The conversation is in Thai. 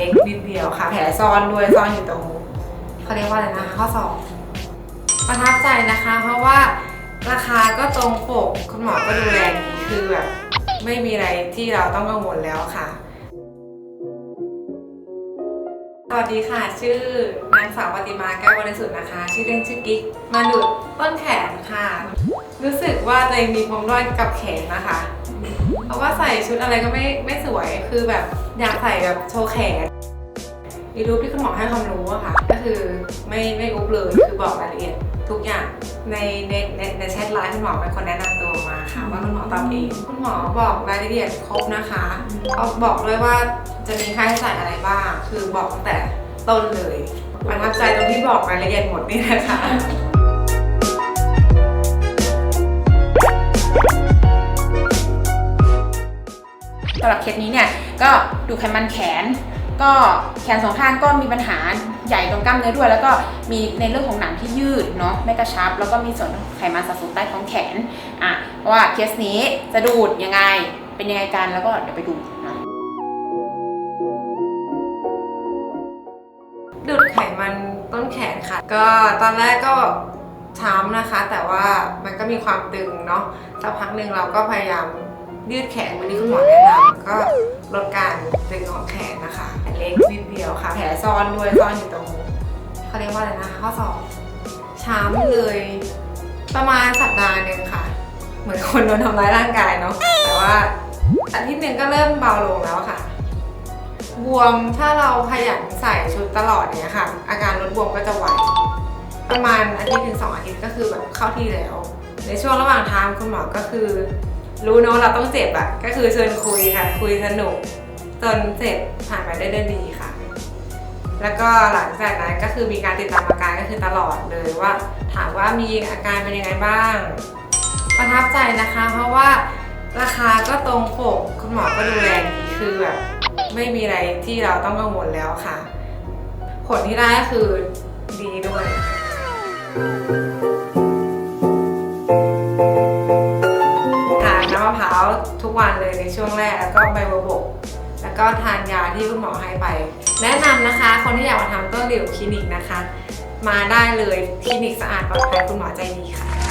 ล็กนิดเดียวค่ะ แผลซ่อนด้วยซ่อนอยู่ตรงเขาเรียกว่าอะไรนะคะข้อศอกประทับใจนะคะ เพราะว่าราคาก็ตรงปกคุณหมอก็ดูแลดีคือแบบไม่มีอะไรที่เราต้องกังวลแล้วค่ะ สวัสดีค่ะ ชื่อนางสาวปฏิมาแก้วบริสุทธิ์นะคะ ชื่อเล่นชื่อกิ๊ก มาดูดต้นแขนค่ะ รู้สึกว่าตัวเองมีปมด้อยกับแขนนะคะ เพราะว่าใส่ชุดอะไรก็ไม่ไม่สวย คือแบบอยากใส่แบบโชว์แขน มีรูปที่คุณหมอให้ความรู้อะค่ะ ก็คือไม่ไม่อุบเลย คือบอกรายละเอียดทุกอย่างในในในในแชทไลน์คุณหมอเป็นคนแนะนำตัวมาค่ะว่าคุณหมอตอบเอง คุณหมอบอกรายละเอียดครบนะคะเขาบอกด้วยว่าจะมีค่าใช้จ่ายอะไรบ้าง คือบอกตั้งแต่ต้นเลยประทับใจตรงที่บอกรายละเอียดหมดนี่นะคะสำหรับเคสนี้เนี่ยก็ดูไขมันแขน ก็แขนสองข้างก็มีปัญหาใหญ่ตรงกล้ามเนื้อด้วย แล้วก็มีในเรื่องของหนังที่ยืดเนาะไม่กระชับ แล้วก็มีส่วนไขมันสะสมใต้ท้องแขนอะเพราะว่าเคสนี้จะดูดยังไงเป็นยังไงกันแล้วก็เดี๋ยวไปดูนะดูดไขมันต้นแขนค่ะ ก็ตอนแรกก็ช้ำนะคะ แต่ว่ามันก็มีความตึงเนาะสักพักหนึ่งเราก็พยายามยืดแขนเหมือนที่คุณหมอแนะนำก็ลดการตึงของแขนนะคะ ซ่อนด้วยซ่อนอยู่ตรงเขาเรียกว่าอะไรนะคะข้อศอกช้ำเลยประมาณสัปดาห์หนึ่งค่ะ เหมือนคนโดนทำร้ายร่างกายเนาะแต่ว่าอาทิตย์หนึ่งก็เริ่มเบาลงแล้วค่ะ บวมถ้าเราขยันใส่ชุดตลอดเนี้ยค่ะ อาการลดบวมก็จะไวประมาณอาทิตย์ถึงสองอาทิตย์ก็คือแบบเข้าที่แล้ว ในช่วงระหว่างทางคุณหมอก็คือ รู้เนอะเราต้องเจ็บอะก็คือเชิญคุยค่ะ คุยสนุกจนเจ็บผ่านไปได้ด้วยดีค่ะ แล้วก็หลังจากนั้นก็คือมีการติดตามอาการก็คือตลอดเลยว่า ถามว่ามีอาการเป็นยังไงบ้าง ประทับใจนะคะ เพราะว่าราคาก็ตรงปกคุณหมอก็ดูแลดีคือแบบไม่มีอะไรที่เราต้องกังวลแล้วค่ะ ผลที่ได้ก็คือดีด้วยทานน้ำมะพร้าวทุกวันเลยในช่วงแรกแล้วก็ใบบัวบก แล้วก็ทานยาที่คุณหมอให้ไป แนะนำนะคะ คนที่อยากมาทำต้นหลิวคลินิกนะคะ มาได้เลยคลินิกสะอาดปลอดภัยคุณหมอใจดีค่ะ